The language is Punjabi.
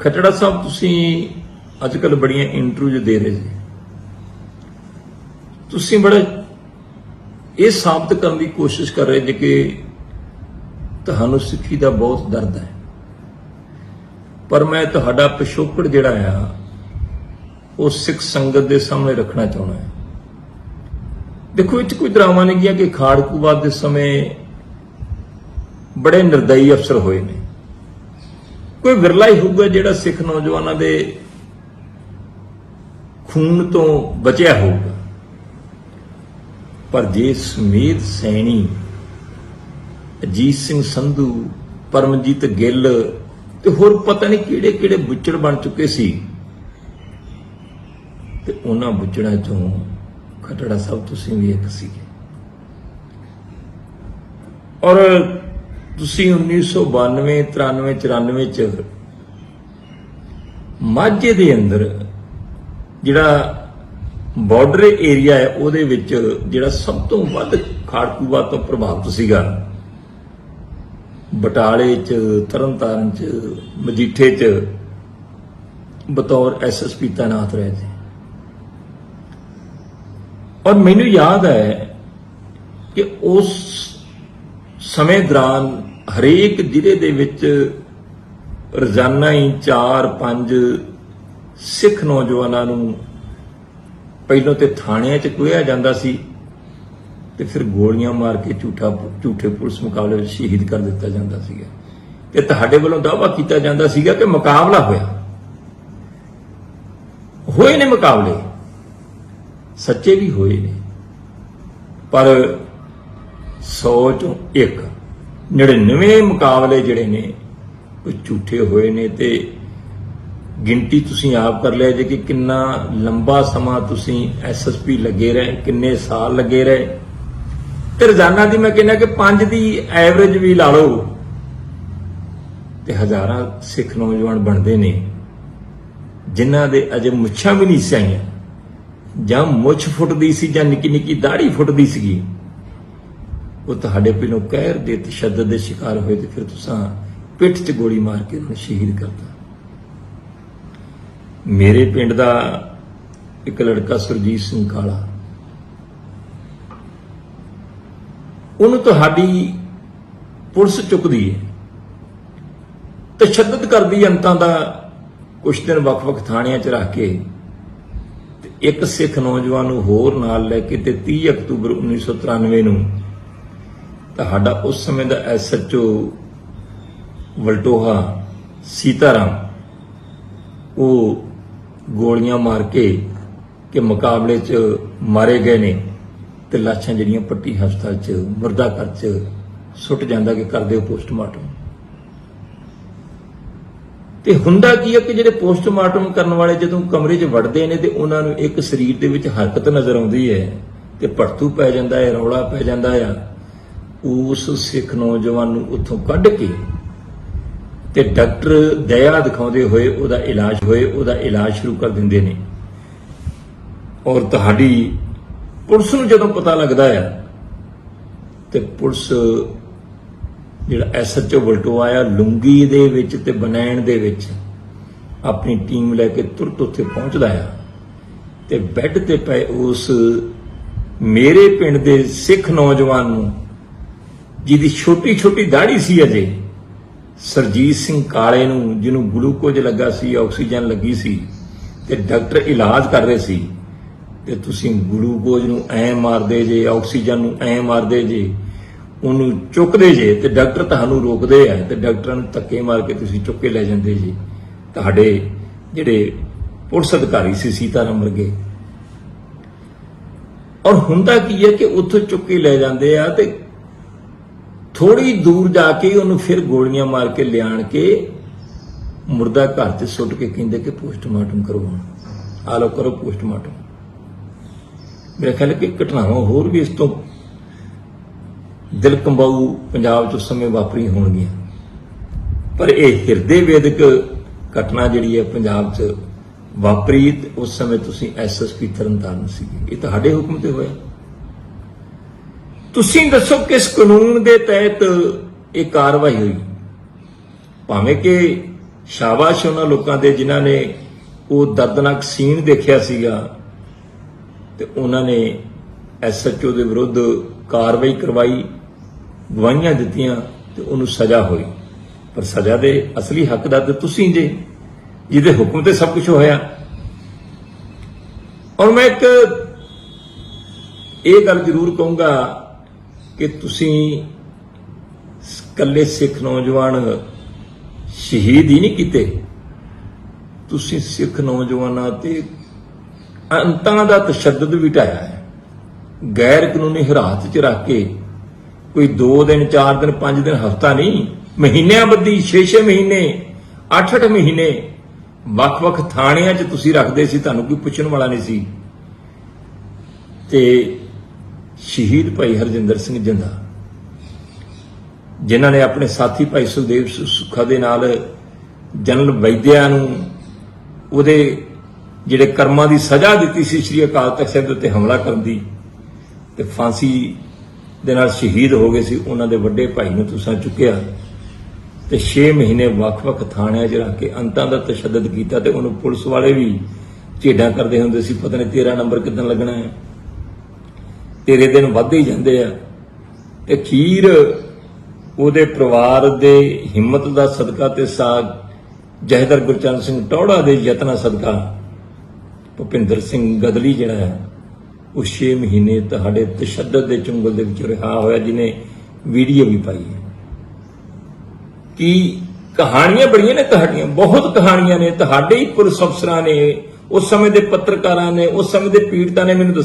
ਖਟੜਾ ਸਾਹਿਬ, ਤੁਸੀਂ ਅੱਜ ਕੱਲ ਬੜੀਆਂ ਇੰਟਰਵਿਊ ਦੇ ਰਹੇ ਜੀ। ਤੁਸੀਂ ਬੜਾ ਇਹ ਸਾਬਤ ਕਰਨ ਦੀ ਕੋਸ਼ਿਸ਼ ਕਰ ਰਹੇ ਜੇ ਕਿ ਤੁਹਾਨੂੰ ਸਿੱਖੀ ਦਾ ਬਹੁਤ ਦਰਦ ਹੈ। ਪਰ ਮੈਂ ਤੁਹਾਡਾ ਪਿਛੋਕੜ ਜਿਹੜਾ ਆ, ਉਹ ਸਿੱਖ ਸੰਗਤ ਦੇ ਸਾਹਮਣੇ ਰੱਖਣਾ ਚਾਹੁੰਦਾ ਹਾਂ। ਦੇਖੋ ਇੱਥੇ 'ਚ ਕੋਈ ਡਰਾਮਾ ਨਹੀਂ ਗਿਆ ਕਿ ਖਾੜਕੂਵਾਦ ਦੇ ਸਮੇਂ ਬੜੇ ਨਿਰਦਈ ਅਫਸਰ ਹੋਏ ਨੇ। ਕੋਈ ਵਿਰਲਾ ਹੀ ਹੋਊਗਾ ਜਿਹੜਾ ਸਿੱਖ ਨੌਜਵਾਨਾਂ ਦੇ ਖੂਨ ਤੋਂ ਬਚਿਆ ਹੋਊਗਾ। ਪਰ ਜੇ ਸਮੀਤ ਸੈਣੀ ਅਜੀਤ ਸਿੰਘ ਸੰਧੂ, ਪਰਮਜੀਤ ਗਿੱਲ ਤੇ ਹੋਰ ਪਤਾ ਨਹੀਂ ਕਿਹੜੇ ਕਿਹੜੇ ਬੁੱਚੜ ਬਣ ਚੁੱਕੇ ਸੀ, ਤੇ ਉਹਨਾਂ ਬੁੱਚੜਾਂ ਚੋਂ ਖਟੜਾ ਸਾਹਿਬ ਤੁਸੀਂ ਵੀ ਇੱਕ ਸੀ ਔਰ ਤੁਸੀਂ 1992 93 94 ਚ ਮਾਝੇ ਦੇ ਅੰਦਰ ਜਿਹੜਾ ਬਾਰਡਰ ਏਰੀਆ ਹੈ, ਉਹਦੇ ਵਿੱਚ ਜਿਹੜਾ ਸਭ ਤੋਂ ਵੱਧ ਖਾੜਕੂਵਾ ਤੋਂ ਪ੍ਰਭਾਵਿਤ ਸੀਗਾ, ਬਟਾਲੇ ਚ, ਤਰਨਤਾਰਨ ਚ, ਮਜੀਠੇ ਚ, ਬਤੌਰ ਐਸਐਸਪੀ ਤਾਇਨਾਤ ਰਹੇ ਸੀ। ਔਰ ਮੈਨੂੰ ਯਾਦ ਹੈ ਕਿ ਉਸ ਸਮੇਂ ਦੌਰਾਨ ਹਰੇਕ ਜ਼ਿਲ੍ਹੇ ਦੇ ਵਿੱਚ ਰੋਜ਼ਾਨਾ ਹੀ 4-5 ਸਿੱਖ ਨੌਜਵਾਨਾਂ ਨੂੰ ਪਹਿਲਾਂ ਤੇ ਥਾਣਿਆਂ 'ਚ ਕੋਇਆ ਜਾਂਦਾ ਸੀ ਤੇ ਫਿਰ ਗੋਲੀਆਂ ਮਾਰ ਕੇ ਝੂਠਾ ਝੂਠੇ ਪੁਲਿਸ ਮੁਕਾਬਲੇ ਵਿੱਚ ਸ਼ਹੀਦ ਕਰ ਦਿੱਤਾ ਜਾਂਦਾ ਸੀਗਾ। ਤੇ ਤੁਹਾਡੇ ਵੱਲੋਂ ਦਾਅਵਾ ਕੀਤਾ ਜਾਂਦਾ ਸੀਗਾ ਕਿ ਮੁਕਾਬਲਾ ਹੋਇਆ। ਹੋਏ ਨੇ ਮੁਕਾਬਲੇ, ਸੱਚੇ ਵੀ ਹੋਏ ਨੇ, ਪਰ 100 ਚੋਂ ਇੱਕ 99 ਮੁਕਾਬਲੇ ਜਿਹੜੇ ਨੇ, ਉਹ ਝੂਠੇ ਹੋਏ ਨੇ ਤੇ ਗਿਣਤੀ ਤੁਸੀਂ ਆਪ ਕਰ ਲਿਆ ਜੇ ਕਿ ਕਿੰਨਾ ਲੰਬਾ ਸਮਾਂ ਤੁਸੀਂ ਐਸਐਸਪੀ ਲੱਗੇ ਰਹੇ, ਕਿੰਨੇ ਸਾਲ ਲੱਗੇ ਰਹੇ। ਤੇ ਰੋਜ਼ਾਨਾ ਦੀ ਮੈਂ ਕਹਿੰਦਾ ਕਿ 5 ਦੀ ਐਵਰੇਜ ਵੀ ਲਾ ਲਓ, ਤੇ ਹਜ਼ਾਰਾਂ ਸਿੱਖ ਨੌਜਵਾਨ ਬਣਦੇ ਨੇ, ਜਿਨ੍ਹਾਂ ਦੇ ਅਜੇ ਮੁੱਛਾਂ ਵੀ ਨਹੀਂ ਸੀ ਆਈਆਂ ਜਾਂ ਮੁੱਛ ਫੁੱਟਦੀ ਸੀ ਜਾਂ ਨਿੱਕੀ ਨਿੱਕੀ ਦਾੜੀ ਫੁੱਟਦੀ ਸੀਗੀ। ਉਹ ਤੁਹਾਡੇ ਪਿੱਛੋਂ ਕਹਿਰ ਦੇ ਤਸ਼ੱਦਦ ਦੇ ਸ਼ਿਕਾਰ ਹੋਏ ਤੇ ਫਿਰ ਤੁਸੀਂ ਪਿੱਠ 'ਚ ਗੋਲੀ ਮਾਰ ਕੇ ਉਹਨੂੰ ਸ਼ਹੀਦ ਕਰਤਾ। ਮੇਰੇ ਪਿੰਡ ਦਾ ਇੱਕ ਲੜਕਾ ਸੁਰਜੀਤ ਸਿੰਘ ਕਾਲਾ, ਉਹਨੂੰ ਤੁਹਾਡੀ ਪੁਲਿਸ ਚੁੱਕਦੀ ਹੈ ਤਸ਼ੱਦਦ ਕਰਦੀ ਅੰਤਾਂ ਦਾ ਕੁਛ ਦਿਨ ਵੱਖ-ਵੱਖ ਥਾਣਿਆਂ 'ਚ ਰੱਖ ਕੇ ਤੇ ਇੱਕ ਸਿੱਖ ਨੌਜਵਾਨ ਨੂੰ ਹੋਰ ਨਾਲ ਲੈ ਕੇ ਤੇ 30 ਅਕਤੂਬਰ 1993 ਨੂੰ ਸਾਡਾ ਉਸ ਸਮੇਂ ਦਾ ਐਸਐਚਓ ਵਲਟੋਹਾ ਸੀਤਾਰਾਮ, ਉਹ ਗੋਲੀਆਂ ਮਾਰ ਕੇ ਕਿ ਮੁਕਾਬਲੇ 'ਚ ਮਾਰੇ ਗਏ ਨੇ ਤੇ ਲਾਸ਼ਾਂ ਜਿਹੜੀਆਂ ਪੱਟੀ ਹਸਪਤਾਲ 'ਚ, ਮੁਰਦਾ ਘਰ 'ਚ ਸੁੱਟ ਜਾਂਦਾ ਕਿ ਕਰਦੇ ਹੋ ਪੋਸਟਮਾਰਟਮ। ਤੇ ਹੁੰਦਾ ਕੀ ਹੈ ਕਿ ਜਿਹੜੇ ਪੋਸਟਮਾਰਟਮ ਕਰਨ ਵਾਲੇ ਜਦੋਂ ਕਮਰੇ 'ਚ ਵੜਦੇ ਨੇ ਤੇ ਉਹਨਾਂ ਨੂੰ ਇੱਕ ਸਰੀਰ ਦੇ ਵਿੱਚ ਹਰਕਤ ਨਜ਼ਰ ਆਉਂਦੀ ਹੈ ਤੇ ਪਰਤੂ ਪੈ ਜਾਂਦਾ ਹੈ, ਰੌਲਾ ਪੈ ਜਾਂਦਾ ਆ ਉਸ ਸਿੱਖ ਨੌਜਵਾਨ ਨੂੰ ਉੱਥੋਂ ਕੱਢ ਕੇ ਤੇ ਡਾਕਟਰ ਦਇਆ ਦਿਖਾਉਂਦੇ ਹੋਏ ਉਹਦਾ ਇਲਾਜ ਹੋਏ, ਉਹਦਾ ਇਲਾਜ ਸ਼ੁਰੂ ਕਰ ਦਿੰਦੇ ਨੇ। ਔਰ ਤੁਹਾਡੀ ਪੁਲਿਸ ਨੂੰ ਜਦੋਂ ਪਤਾ ਲੱਗਦਾ ਆ, ਤੇ ਪੁਲਿਸ ਜਿਹੜਾ ਐਸਐਚਓ ਵਲਟੋ ਆਇਆ, ਲੁੰਗੀ ਦੇ ਵਿੱਚ ਤੇ ਬਨੈਣ ਦੇ ਵਿੱਚ ਆਪਣੀ ਟੀਮ ਲੈ ਕੇ ਤੁਰਤ ਉੱਥੇ ਪਹੁੰਚਦਾ ਆ ਤੇ ਬੈੱਡ ਤੇ ਪਏ ਉਸ ਮੇਰੇ ਪਿੰਡ ਦੇ ਸਿੱਖ ਨੌਜਵਾਨ ਨੂੰ ਜਿਹਦੀ ਛੋਟੀ ਛੋਟੀ ਦਾੜੀ ਸੀ ਅਜੇ। ਸਰਜੀਤ ਸਿੰਘ ਕਾਲੇ ਨੂੰ, ਜਿਹਨੂੰ ਗਲੂਕੋਜ਼ ਲੱਗਾ ਸੀ, ਆਕਸੀਜਨ ਲੱਗੀ ਸੀ, ਤੇ ਡਾਕਟਰ ਇਲਾਜ ਕਰ ਰਹੇ ਸੀ। ਤੇ ਤੁਸੀਂ ਗਲੂਕੋਜ਼ ਨੂੰ ਐ ਮਾਰਦੇ ਜੇ, ਆਕਸੀਜਨ ਨੂੰ ਐ ਮਾਰਦੇ ਜੇ, ਉਹਨੂੰ ਚੁੱਕਦੇ ਜੇ, ਤੇ ਡਾਕਟਰ ਤੁਹਾਨੂੰ ਰੋਕਦੇ ਆ, ਤੇ ਡਾਕਟਰਾਂ ਨੂੰ ਧੱਕੇ ਮਾਰ ਕੇ ਤੁਸੀਂ ਚੁੱਕ ਕੇ ਲੈ ਜਾਂਦੇ ਜੀ। ਤੁਹਾਡੇ ਜਿਹੜੇ ਪੁਲਿਸ ਅਧਿਕਾਰੀ ਸੀ ਸੀਤਾਰਾਮ ਵਰਗੇ। ਔਰ ਹੁੰਦਾ ਕੀ ਹੈ ਕਿ ਉੱਥੋਂ ਚੁੱਕ ਕੇ ਲੈ ਜਾਂਦੇ ਆ ਤੇ ਥੋੜੀ ਦੂਰ ਜਾ ਕੇ ਉਹਨੂੰ ਫਿਰ ਗੋਲੀਆਂ ਮਾਰ ਕੇ ਲਿਆਣ ਕੇ ਮੁਰਦਾ ਘਰ 'ਚ ਸੁੱਟ ਕੇ ਕਹਿੰਦੇ ਕਿ ਪੋਸਟਮਾਰਟਮ ਕਰੋ ਹੁਣ ਆ ਲੋ ਕਰੋ ਪੋਸਟਮਾਰਟਮ। ਮੇਰੇ ਖਿਆਲ ਕਿ ਘਟਨਾਵਾਂ ਹੋਰ ਵੀ ਇਸ ਤੋਂ ਦਿਲ ਕੰਬਾਊ ਪੰਜਾਬ 'ਚ ਉਸ ਸਮੇਂ ਵਾਪਰੀਆਂ ਹੋਣਗੀਆਂ। ਪਰ ਇਹ ਹਿਰਦੇ ਵੇਦਕ ਘਟਨਾ ਜਿਹੜੀ ਹੈ ਪੰਜਾਬ 'ਚ ਵਾਪਰੀ ਤੇ ਉਸ ਸਮੇਂ ਤੁਸੀਂ ਐਸਐਸਪੀ ਤਰਨਤਾਰਨ ਸੀਗੇ। ਇਹ ਤੁਹਾਡੇ ਹੁਕਮ ਤੇ ਹੋਇਆ। ਤੁਸੀਂ ਦੱਸੋ ਕਿਸ ਕਾਨੂੰਨ ਦੇ ਤਹਿਤ ਇਹ ਕਾਰਵਾਈ ਹੋਈ? ਭਾਵੇਂ ਕਿ ਸ਼ਾਬਾਸ਼ ਉਹਨਾਂ ਲੋਕਾਂ ਦੇ ਜਿਨ੍ਹਾਂ ਨੇ ਉਹ ਦਰਦਨਾਕ ਸੀਨ ਦੇਖਿਆ ਸੀਗਾ ਤੇ ਉਹਨਾਂ ਨੇ ਐਸਐਚਓ ਦੇ ਵਿਰੁੱਧ ਕਾਰਵਾਈ ਕਰਵਾਈ, ਗਵਾਹੀਆਂ ਦਿੱਤੀਆਂ ਤੇ ਉਹਨੂੰ ਸਜ਼ਾ ਹੋਈ। ਪਰ ਸਜ਼ਾ ਦੇ ਅਸਲੀ ਹੱਕਦਾਰ ਤੇ ਤੁਸੀਂ ਜੇ, ਜਿਹਦੇ ਹੁਕਮ ਤੇ ਸਭ ਕੁਝ ਹੋਇਆ। ਔਰ ਮੈਂ ਇੱਕ ਇਹ ਗੱਲ ਜ਼ਰੂਰ ਕਹੂੰਗਾ ਕਿ ਤੁਸੀਂ ਇਕੱਲੇ ਸਿੱਖ ਨੌਜਵਾਨ ਸ਼ਹੀਦ ਹੀ ਨਹੀਂ ਕੀਤੇ। ਤੁਸੀਂ ਸਿੱਖ ਨੌਜਵਾਨਾਂ ਤੇ ਅੰਤਾਂ ਦਾ ਤਸ਼ੱਦਦ ਵੀ ਢਾਇਆ ਹੈ। ਗੈਰ ਕਾਨੂੰਨੀ ਹਿਰਾਸਤ 'ਚ ਰੱਖ ਕੇ ਕੋਈ 2 ਦਿਨ 4 ਦਿਨ 5 ਦਿਨ, ਹਫਤਾ ਨਹੀਂ, ਮਹੀਨਿਆਂ ਬੱਧੀ 6-6 ਮਹੀਨੇ 8-8 ਮਹੀਨੇ, ਵੱਖ-ਵੱਖ ਥਾਣਿਆਂ 'ਚ ਤੁਸੀਂ ਰੱਖਦੇ ਸੀ, ਤੁਹਾਨੂੰ ਕੋਈ ਪੁੱਛਣ ਵਾਲਾ ਨਹੀਂ ਸੀ। ਤੇ ਸ਼ਹੀਦ ਭਾਈ ਹਰਜਿੰਦਰ ਸਿੰਘ ਜਿੰਦਾ, ਜਿਨ੍ਹਾਂ ਨੇ ਆਪਣੇ ਸਾਥੀ ਭਾਈ ਸੁਖਦੇਵ ਸੁਖਾ ਦੇ ਨਾਲ ਜਨਰਲ ਵੈਦਿਆ ਨੂੰ ਉਹਦੇ ਜਿਹੜੇ ਕਰਮਾਂ ਦੀ ਸਜ਼ਾ ਦਿੱਤੀ ਸੀ ਸ੍ਰੀ ਅਕਾਲ ਤਖਤ ਸਾਹਿਬ ਦੇ ਉੱਤੇ ਹਮਲਾ ਕਰਨ ਦੀ ਤੇ ਫਾਂਸੀ ਦੇ ਨਾਲ ਸ਼ਹੀਦ ਹੋ ਗਏ ਸੀ, ਉਹਨਾਂ ਦੇ ਵੱਡੇ ਭਾਈ ਨੂੰ ਤੁਸੀਂ ਚੁੱਕਿਆ ਤੇ 6 ਮਹੀਨੇ ਵੱਖ-ਵੱਖ ਥਾਣਿਆਂ 'ਚ ਰੱਖ ਕੇ ਅੰਤਾਂ ਦਾ ਤਸ਼ੱਦਦ ਕੀਤਾ ਤੇ ਉਹਨੂੰ ਪੁਲਿਸ ਵਾਲੇ ਵੀ ਝੇਡਾਂ ਕਰਦੇ ਹੁੰਦੇ ਸੀ, ਪਤਾ ਨਹੀਂ ਤੇਰਾ ਨੰਬਰ ਕਿੱਦਣ ਲੱਗਣਾ ਹੈ। ਤੇਰੇ ਦਿਨ ਵੱਧ ਹੀ ਜਾਂਦੇ ਆ। ਤੇ ਅਖੀਰ ਉਹਦੇ ਪਰਿਵਾਰ ਦੇ ਹਿੰਮਤ ਦਾ ਸਦਕਾ ਤੇ ਸਾਥ ਜਹਦਰ ਗੁਰਚਰਨ ਸਿੰਘ ਟੌੜਾ ਦੇ ਯਤਨਾਂ ਸਦਕਾ। ਭੁਪਿੰਦਰ ਸਿੰਘ ਗਦਲੀ ਜਿਹੜਾ ਹੈ, ਉਹ 6 ਮਹੀਨੇ ਤੁਹਾਡੇ ਤਸ਼ੱਦਦ ਦੇ ਚੁੰਗਲ ਦੇ ਵਿੱਚ ਰਿਹਾ ਹੋਇਆ ਜਿਨੇ ਵੀਡੀਓ ਵੀ ਪਾਈ ਹੈ। ਕਿ ਕਹਾਣੀਆਂ ਬੜੀਆਂ ਨੇ ਤੁਹਾਡੀਆਂ? ਬਹੁਤ ਕਹਾਣੀਆਂ ਨੇ। ਤੁਹਾਡੇ ਹੀ ਪੁਲਿਸ ਅਫਸਰਾਂ ਨੇ, ਉਸ ਸਮੇਂ ਦੇ ਪੱਤਰਕਾਰਾਂ ਨੇ, ਉਸ ਸਮੇਂ ਦੇ ਪੀੜਤਾਂ ਨੇ ਮੈਨੂੰ ਦੱਸਿਆ।